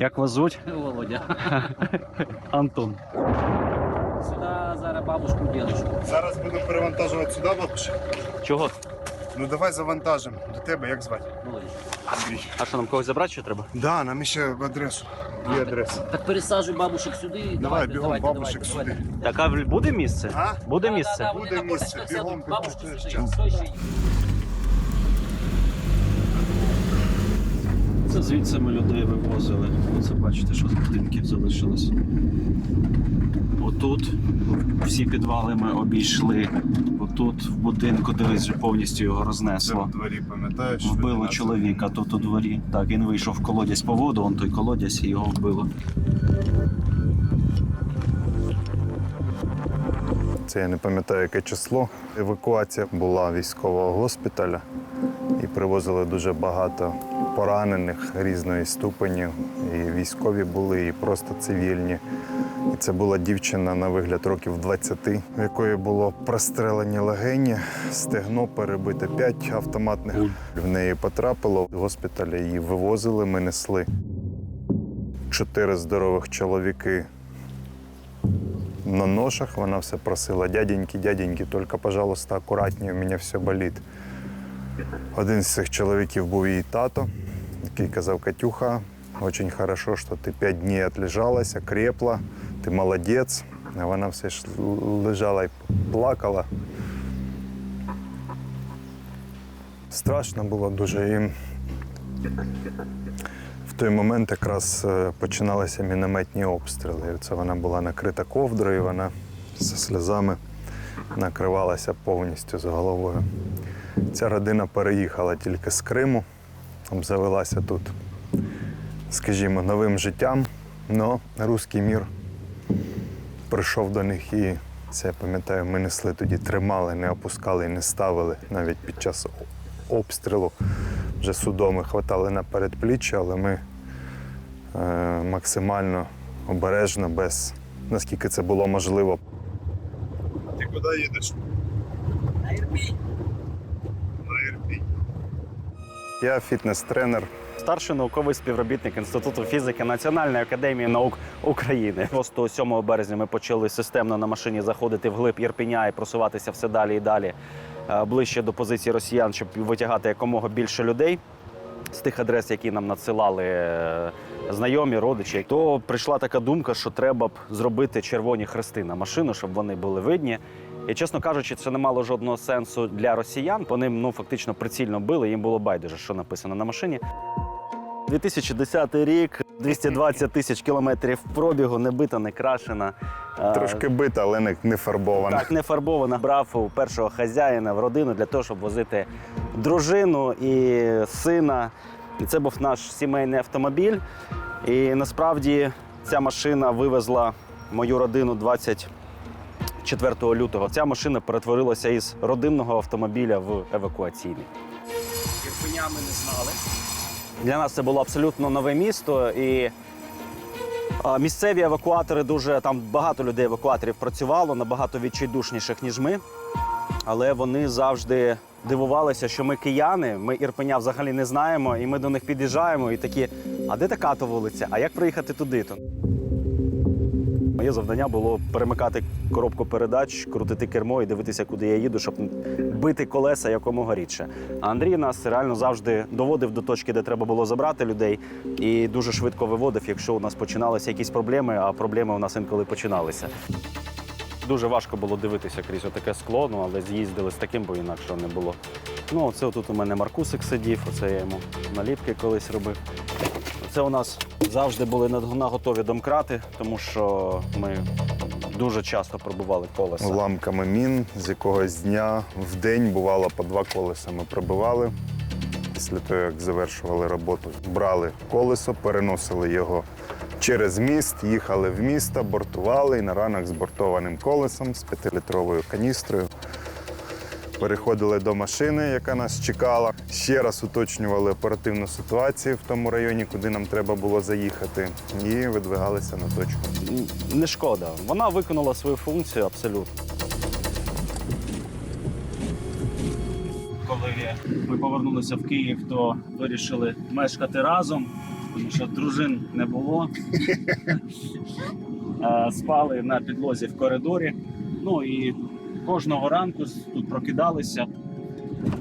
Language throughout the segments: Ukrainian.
Як вас звуть? Володя. Антон. Сюди зараз бабушку дідушку. Зараз будемо перевантажувати сюди, бабусь. Чого? Ну давай завантажимо. До тебе як звати? Володя. Андрій. А що нам когось забрати ще треба? Да, нам ще в адресу. Дві адреси. Так пересаджуй бабушек сюди. Давай, Давайте, бігом давайте, бабушек давайте, сюди. Так, а буде місце? А? Буде Да, місце? да, да, вони Буде на місце. корточках Бігом, сядуть. Бабушки стоїть сюди. час. Стой ще. Це звідси ми людей вивозили. Оце бачите, що з будинків залишилось. Отут всі підвали ми обійшли. Отут в будинку, дивись, вже повністю його Це рознесло. в дворі, пам'ятаєш? Вбило чоловіка тут у дворі. Так, він вийшов в колодязь по воду, он той колодязь і його вбило. Це я не пам'ятаю, яке число. Евакуація була військового госпіталя і привозили дуже багато поранених різної ступені. І військові були, і просто цивільні. І це була дівчина на вигляд років 20, в якої було прострелені легені, стегно перебите 5 автоматних. В неї потрапило. В госпіталі її вивозили, ми несли. Чотири здорових чоловіки на ношах. Вона все просила: дяденьки, дяденьки, тільки, пожалуйста, акуратніше, у мене все болить. Один з цих чоловіків був її тато, який казав: Катюха, дуже хорошо, що ти п'ять днів відлежалася, крепла, ти молодець. А вона все ж лежала і плакала. Страшно було дуже. І в той момент якраз е, починалися мінометні обстріли. Це вона була накрита ковдрою, вона зі сльозами накривалася повністю з головою. Ця родина переїхала тільки з Криму, обзавелася тут, скажімо, новим життям. Но руський мір прийшов до них і це я пам'ятаю, ми несли тоді, тримали, не опускали і не ставили навіть під час обстрілу. Вже судоми хватали на передпліччя, але ми е, максимально обережно, без наскільки це було можливо. Ти куди їдеш? На Ірпінь. На Ірпінь. Я фітнес-тренер. Старший науковий співробітник Інституту фізики Національної академії наук України. 6-7 березня ми почали системно на машині заходити в глиб Єрпеня і просуватися все далі і далі е, ближче до позиції росіян, щоб витягати якомога більше людей з тих адрес, які нам надсилали е, знайомі, родичі. То прийшла така думка, що треба б зробити червоні хрести на машину, щоб вони були видні. І чесно кажучи, це не мало жодного сенсу для росіян. Вони ну фактично прицільно били. Їм було байдуже, що написано на машині. 2010 рік, 220 тисяч кілометрів пробігу, не бита, не крашена. Трошки бита, але не, не фарбована. так, не фарбована. Брав у першого хазяїна в родину для того, щоб возити дружину і сина. І це був наш сімейний автомобіль. І насправді ця машина вивезла мою родину 24 лютого. Ця машина перетворилася із родинного автомобіля в евакуаційний. Ірпеня ми не знали. Для нас це було абсолютно нове місто. І Місцеві евакуатори дуже там багато людей евакуаторів працювало, набагато відчайдушніших, ніж ми. Але вони завжди дивувалися, що ми кияни, ми Ірпеня взагалі не знаємо, і ми до них під'їжджаємо і такі: а де така то вулиця? А як проїхати туди? то Моє завдання було перемикати коробку передач, крутити кермо і дивитися, куди я їду, щоб бити колеса якомога рідше. А Андрій нас реально завжди доводив до точки, де треба було забрати людей, і дуже швидко виводив, якщо у нас починалися якісь проблеми, а проблеми у нас інколи починалися. Дуже важко було дивитися крізь отаке скло, ну але з'їздили з таким, бо інакше не було. Ну, оце тут у мене Маркусик сидів, оце я йому наліпки колись робив. Це у нас завжди були на- наготові домкрати, тому що ми дуже часто пробували колеса. Уламками мін з якогось дня в день бувало по два колеса ми пробивали. Після того, як завершували роботу, брали колесо, переносили його через міст, їхали в місто, бортували і на ранок з бортованим колесом з 5-літровою каністрою. Переходили до машини, яка нас чекала. Ще раз уточнювали оперативну ситуацію в тому районі, куди нам треба було заїхати, і видвигалися на точку. Не шкода. Вона виконала свою функцію абсолютно. Коли ми повернулися в Київ, то вирішили мешкати разом. тому що дружин не було. Е, Спали на підлозі в коридорі. Ну і кожного ранку тут прокидалися.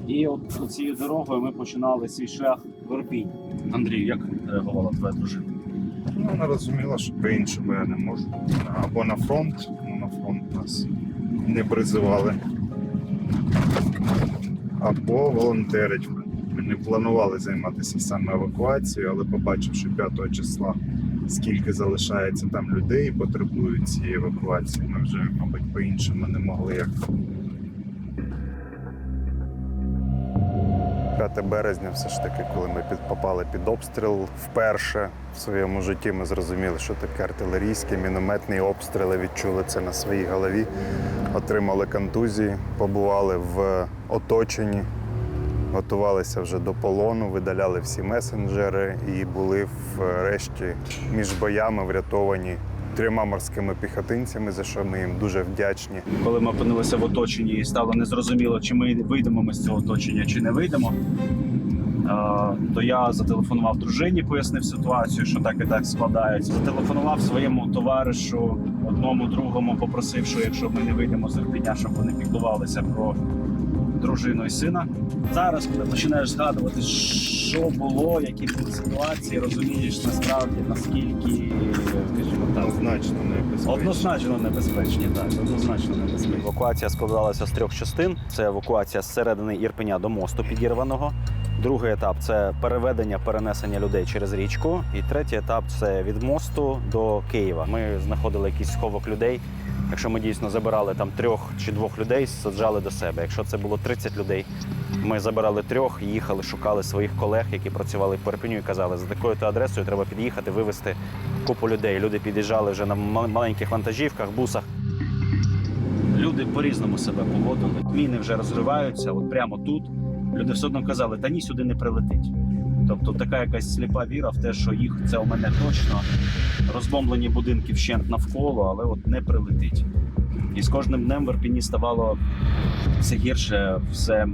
І от цією дорогою ми починали свій шлях в Ірпінь. Андрій, як реагувала твоя дружина? Ну, вона розуміла, що по-іншому я не можу. Або на фронт, ну на фронт нас не призивали. Або волонтерить. Ми не планували займатися саме евакуацією, але побачивши 5 числа, скільки залишається там людей потребують цієї евакуації, ми вже, мабуть, по-іншому не могли як. 5 березня, все ж таки, коли ми попали під обстріл вперше в своєму житті, ми зрозуміли, що таке артилерійські, мінометні обстріли, відчули це на своїй голові, отримали контузії, побували в оточенні, готувалися вже до полону, видаляли всі месенджери і були врешті між боями врятовані трьома морськими піхотинцями, за що ми їм дуже вдячні. коли ми опинилися в оточенні і стало незрозуміло, чи ми вийдемо ми з цього оточення, чи не вийдемо. е, То я зателефонував дружині, пояснив ситуацію, що так і так складається. Зателефонував своєму товаришу, одному другому, попросив, що якщо ми не вийдемо з Ірпеня, щоб вони піклувалися про дружину і сина. Зараз, коли починаєш згадувати, що було, які були ситуації, розумієш насправді наскільки скажімо так, Однозначно небезпечно. Однозначно небезпечні, так. Однозначно небезпечні. Евакуація складалася з трьох частин: це евакуація з середини Ірпеня до мосту підірваного. Другий етап це переведення, перенесення людей через річку. І третій етап це від мосту до Києва. Ми знаходили якийсь сховок людей. Якщо ми дійсно забирали там трьох чи двох людей, саджали до себе. Якщо це було 30 людей, ми забирали трьох, їхали, шукали своїх колег, які працювали в Ірпеню, і казали, за такою то адресою треба під'їхати, вивезти купу людей. Люди під'їжджали вже на маленьких вантажівках, бусах. Люди по-різному себе поводили. Міни вже розриваються, от прямо тут. Люди все одно казали, та ні, сюди не прилетить. Тобто така якась сліпа віра в те, що їх це у мене точно. Розбомблені будинки вщент навколо, але от не прилетить. І з кожним днем в Ірпіні ставало все гірше, все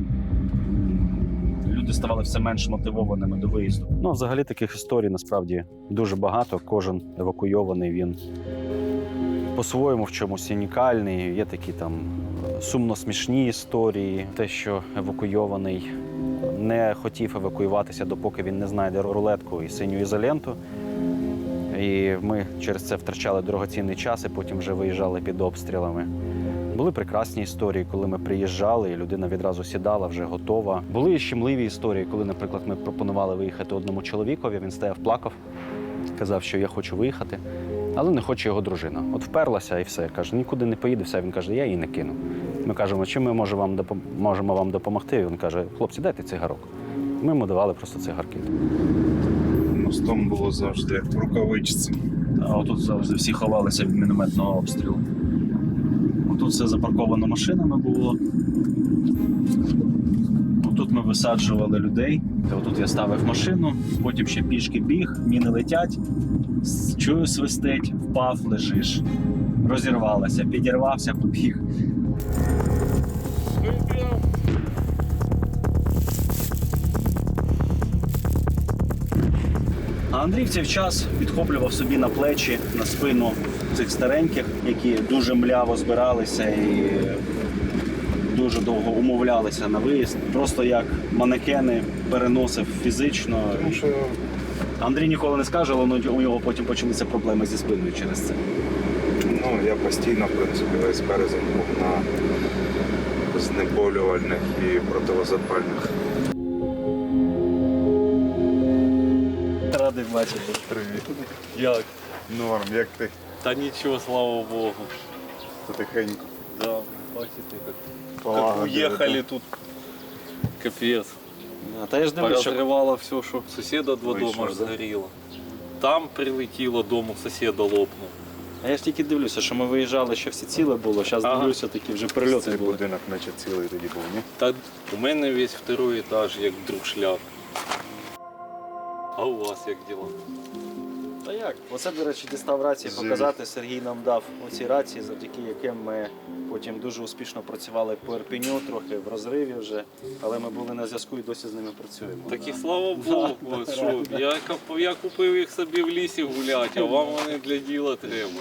люди ставали все менш мотивованими до виїзду. Ну, взагалі таких історій насправді дуже багато. Кожен евакуйований він по-своєму в чомусь унікальний. Є такі там сумно смішні історії. Те, що евакуйований не хотів евакуюватися, допоки він не знайде рулетку і синю ізоленту. І ми через це втрачали дорогоцінний час і потім вже виїжджали під обстрілами. Були прекрасні історії, коли ми приїжджали, і людина відразу сідала, вже готова. Були і щемливі історії, коли, наприклад, ми пропонували виїхати одному чоловікові. Він стояв, плакав, казав, що я хочу виїхати, але не хоче його дружина. От вперлася і все. Каже, нікуди не поїде. Все. Він каже, я її не кину. Ми кажемо, чим ми можемо вам допом- можемо вам допомогти? Він каже, хлопці, дайте цигарок. Ми йому давали просто цигарки. Мостом було завжди в рукавичці. А отут завжди всі ховалися від мінометного обстрілу. Тут все запарковано машинами було. Тут ми висаджували людей. Та Отут я ставив машину, потім ще пішки біг, міни летять, чую свистить, впав, лежиш. Розірвалася, підірвався, побіг. А Андрій в цей час підхоплював собі на плечі, на спину цих стареньких, які дуже мляво збиралися і дуже довго умовлялися на виїзд. Просто як манекени переносив фізично. Тому що Андрій ніколи не скаже, але у нього потім почалися проблеми зі спиною через це. ну, я постійно, в принципі, весь березень був на знеболювальних і противозапальних. Радий бачити. Привіт. Як? Норм, як ти Та нічого, слава Богу. потихеньку Да, бачите, как, как уехали тут. Капец. Та я ж що Поразрывало все, что соседа два Вийшов, дома аж да? сгорело. Там прилетіло, дом у соседа лопнув. А я ж тільки дивлюся, що ми виїжджали, ще всі ціле було. Зараз Ага. дивлюся, такі вже прильоти Цей були. будинок наче цілий тоді був, ні? Та у мене весь второй етаж, як друг шляп. А у вас як діла? Та як? Оце, до речі, дістав рації показати. Сергій нам дав оці рації, завдяки яким ми потім дуже успішно працювали по Ірпіню, трохи в розриві вже, але ми були на зв'язку і досі з ними працюємо. Так і слава Богу, що я, кап- я купив їх собі в лісі гуляти, а вам вони для діла треба.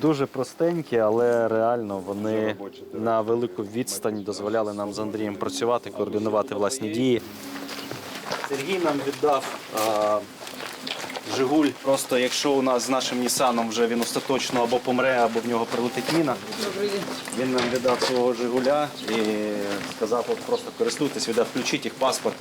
Дуже простенькі, але реально вони на велику відстань дозволяли нам з Андрієм працювати, координувати власні дії. Сергій нам віддав а, Жигуль. Просто якщо у нас з нашим Нісаном вже він остаточно або помре, або в нього прилетить міна. Він нам віддав свого Жигуля і сказав, от просто користуйтесь, віддав включіть їх паспорт.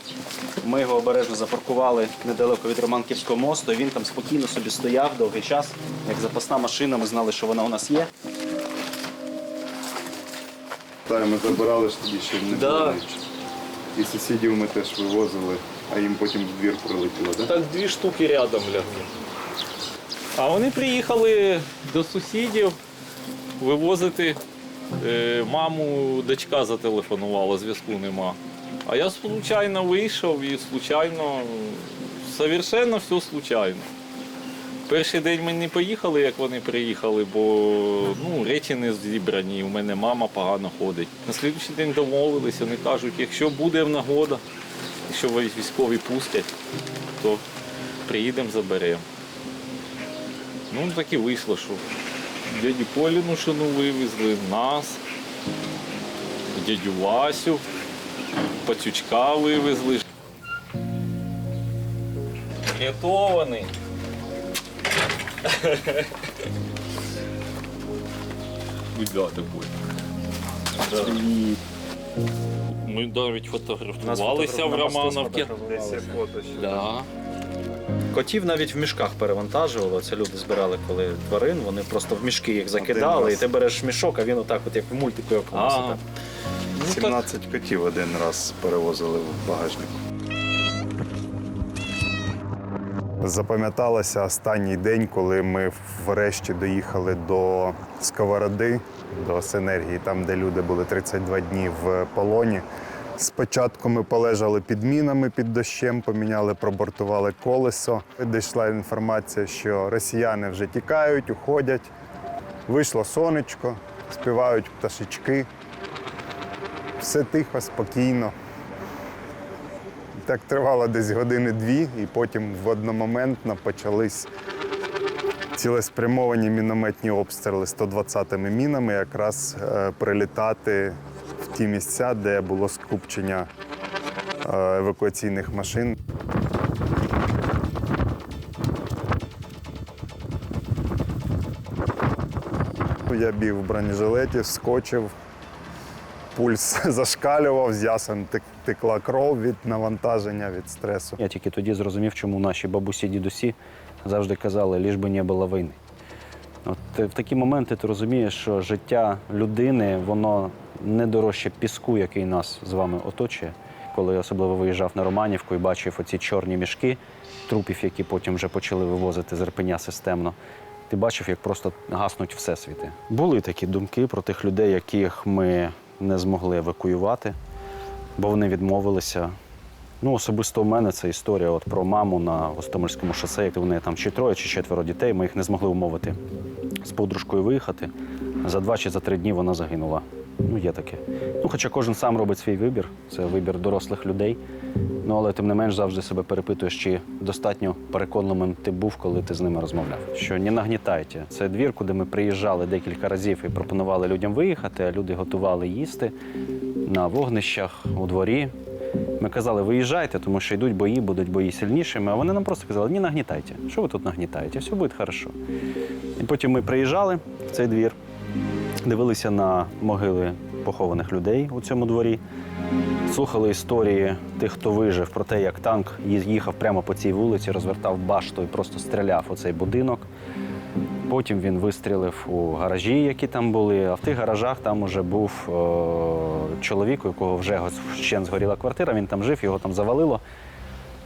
Ми його обережно запаркували недалеко від Романківського мосту. і Він там спокійно собі стояв довгий час, як запасна машина. Ми знали, що вона у нас є. Так, ми забирали ж тоді, щоб не Да. було нічого. І сусідів ми теж вивозили, а їм потім в двір прилетіло, так? Так дві штуки рядом лягли. А вони приїхали до сусідів вивозити. Е, Маму дочка зателефонувала, зв'язку нема. А я случайно вийшов і случайно, совершенно все случайно. Перший день ми не поїхали, як вони приїхали, бо ну, речі не зібрані, у мене мама погано ходить. На слідчий день домовилися, вони кажуть, якщо буде нагода, якщо військові пустять, то приїдемо, заберемо. Ну, так і вийшло, що дядю Коліну шину вивезли, нас, дядю Васю, пацючка вивезли. Рятований. Куда такой? Ми навіть фотографувалися в Романовці. Десь є фото ще. Да. Котів навіть в мішках перевантажували. Це люди збирали коли тварин. Вони просто в мішки їх закидали, і ти береш мішок, а він отак, от як в мультику якомусь. А, отак. ну, так, 17 котів один раз перевозили в багажнику. Запам'яталося останній день, коли ми врешті доїхали до Сковороди, до Синергії, там, де люди були 32 дні в полоні. Спочатку ми полежали під мінами під дощем, поміняли, пробортували колесо. Дійшла інформація, що росіяни вже тікають, уходять. Вийшло сонечко, співають пташечки. Все тихо, спокійно. Так тривало десь години-дві, і потім в одномоментно почались цілеспрямовані мінометні обстріли 120-ми мінами, якраз е, прилітати в ті місця, де було скупчення е, евакуаційних машин. Я біг в бронежилеті, вскочив, пульс зашкалював, з ясен текла кров від навантаження, від стресу. Я тільки тоді зрозумів, чому наші бабусі дідусі завжди казали, ліж би не було війни. От е, в такі моменти ти розумієш, що життя людини воно не дорожче піску, який нас з вами оточує. Коли я особливо виїжджав на Романівку і бачив оці чорні мішки трупів, які потім вже почали вивозити з Ірпеня системно. Ти бачив, як просто гаснуть всесвіти. Були такі думки про тих людей, яких ми не змогли евакуювати, бо вони відмовилися. Ну, особисто у мене це історія от про маму на Гостомельському шосе. як вони там чи троє, чи четверо дітей. Ми їх не змогли умовити з подружкою виїхати. За два чи за три дні вона загинула. Ну, є таке. Ну, хоча кожен сам робить свій вибір, це вибір дорослих людей. Ну, але тим не менш завжди себе перепитуєш, чи достатньо переконливим ти був, коли ти з ними розмовляв. Що не нагнітайте. Це двір, куди ми приїжджали декілька разів і пропонували людям виїхати, а люди готували їсти на вогнищах у дворі. Ми казали, виїжджайте, тому що йдуть бої, будуть бої сильнішими. А вони нам просто казали, ні, нагнітайте. Що ви тут нагнітаєте? Все буде хорошо. І потім ми приїжджали в цей двір, дивилися на могили похованих людей у цьому дворі, слухали історії тих, хто вижив, про те, як танк їхав прямо по цій вулиці, розвертав башту і просто стріляв у цей будинок. Потім він вистрілив у гаражі, які там були. А в тих гаражах там уже був е, чоловік, у якого вже ще згоріла квартира. Він там жив, його там завалило.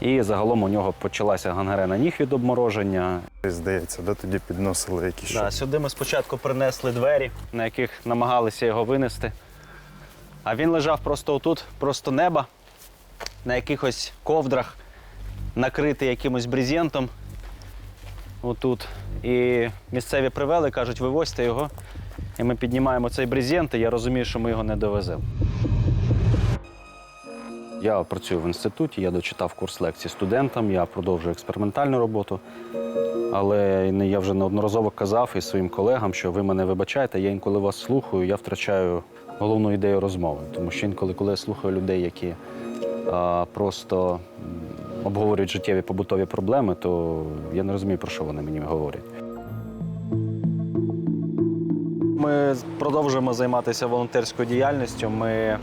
І загалом у нього почалася гангрена ніг від обмороження. Здається, да, тоді підносили якісь Да, сюди ми спочатку принесли двері, на яких намагалися його винести. А він лежав просто отут, просто неба, на якихось ковдрах, накритий якимось брезентом. отут. І місцеві привели, кажуть, вивозьте його. І ми піднімаємо цей брезент, і я розумію, що ми його не довеземо. Я працюю в інституті, я дочитав курс лекцій студентам, я продовжую експериментальну роботу. Але я вже неодноразово казав і своїм колегам, що ви мене вибачаєте, я інколи вас слухаю, я втрачаю головну ідею розмови. Тому що інколи, коли я слухаю людей, які а, просто обговорюють життєві побутові проблеми, то я не розумію, про що вони мені говорять. Ми продовжуємо займатися волонтерською діяльністю. Ми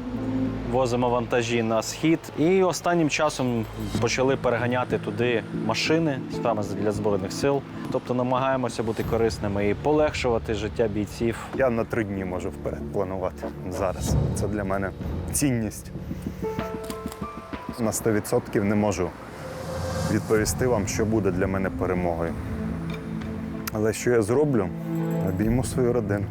возимо вантажі на схід. І останнім часом почали переганяти туди машини саме для збройних сил. Тобто намагаємося бути корисними і полегшувати життя бійців. Я на три дні можу вперед планувати зараз. Це для мене цінність. На 100% не можу відповісти вам, що буде для мене перемогою. Але що я зроблю? Обійму свою родину.